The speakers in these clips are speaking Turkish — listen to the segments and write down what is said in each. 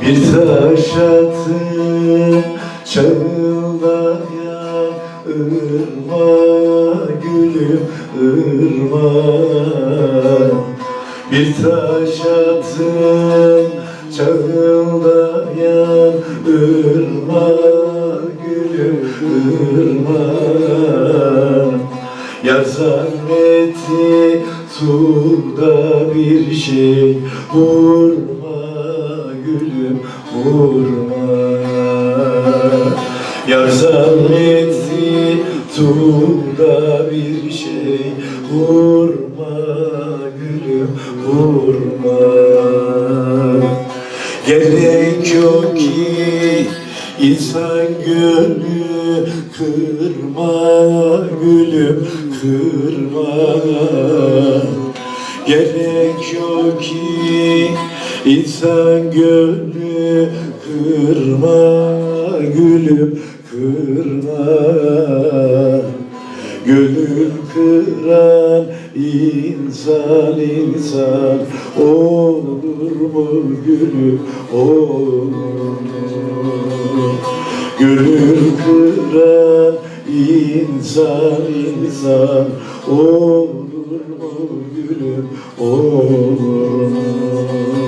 Bir taş attım çağıldayan ırmağa gülüm ırmağa Bir taş attım çağıldayan ırmağa gülüm ırmağa Yar zannetti suda bir şey Vurma vurma Yar zannetti suda bir şey Vurma gülüm vurma. Gerek yok ki insan gönlü kırma gülüm kırma. Gerek yok ki insan gönlü kırma gülüm kırma Gönül kıran insan insan olur mu gülüm olur? Gönül kıran insan insan olur mu gülüm olur mu?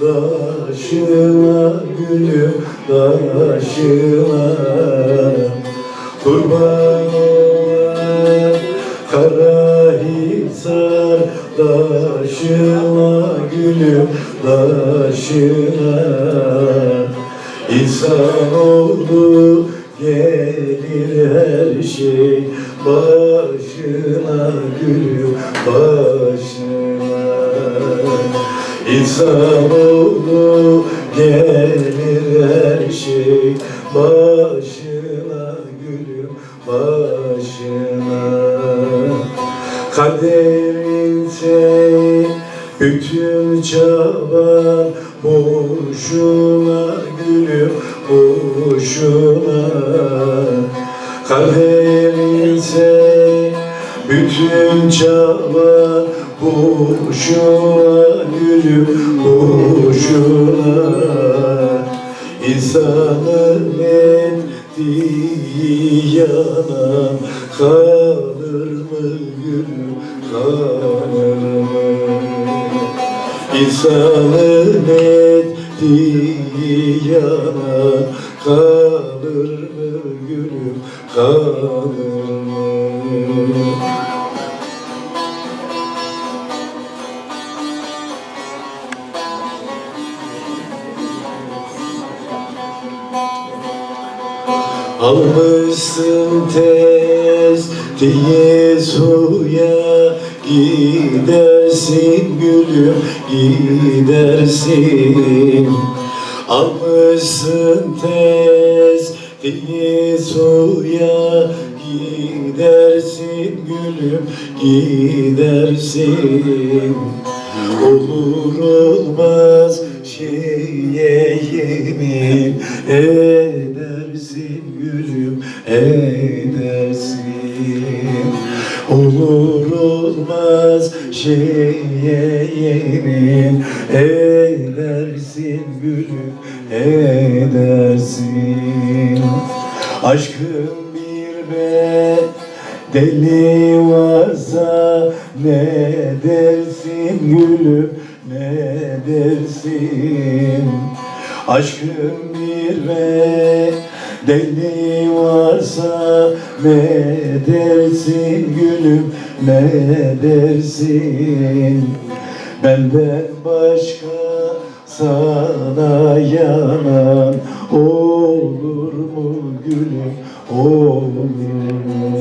Daşına gülüm daşına. Kurban olan Karahisar daşına gülüm daşına. İnsanoğlu gelir her şey başına gülüm başına İnsanoğlu gelir her şey. Başına gülüm başına. Kaderinse bütün çaban. Boşuna gülüm boşuna. Kaderinse bütün çaba boşuna gülüm boşuna. İnsanın ettiği yanan kalır mı gülüm kalır mı? İnsanın ettiği yanan kalır mı gülüm kalır mı Almışsın tez diye suya Gidersin gülüm gidersin. Almışsın tez diye suya Gidersin gülüm gidersin. Olur olmaz şeye yemin edersin gülüm edersin Olur olmaz şeye yemin. Edersin gülüm edersin Aşkın bir bedeli varsa ne dersin gülüm ne dersin? Aşkın bir bedeli varsa ne dersin gülüm ne dersin Benden başka sana yanan olur mu gülüm olur mu?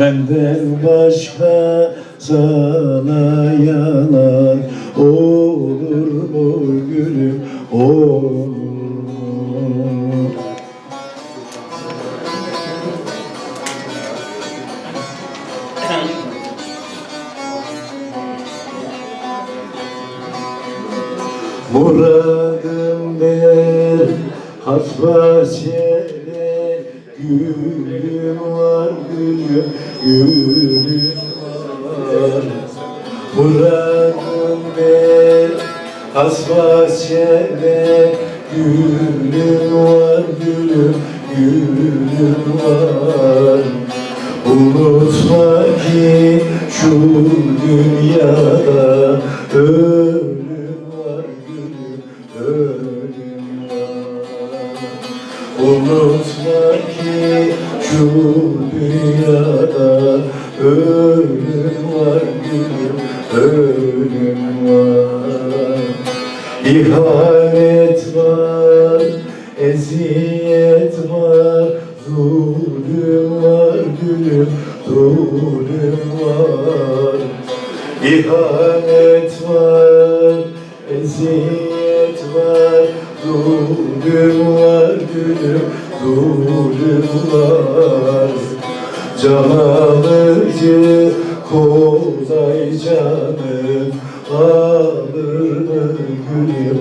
Benden başka sana yanan olur bahçede gülüm var gülüm gülüm var. Bırakın beni has bahçede gülüm var gülüm gülüm var. Unutma ki şu dünyada İhanet var, eziyet var, zulüm var gülüm, zulüm var. İhanet var, eziyet var, zulüm var gülüm, zulüm var. Can alıcı kolay canım alır mı gülüm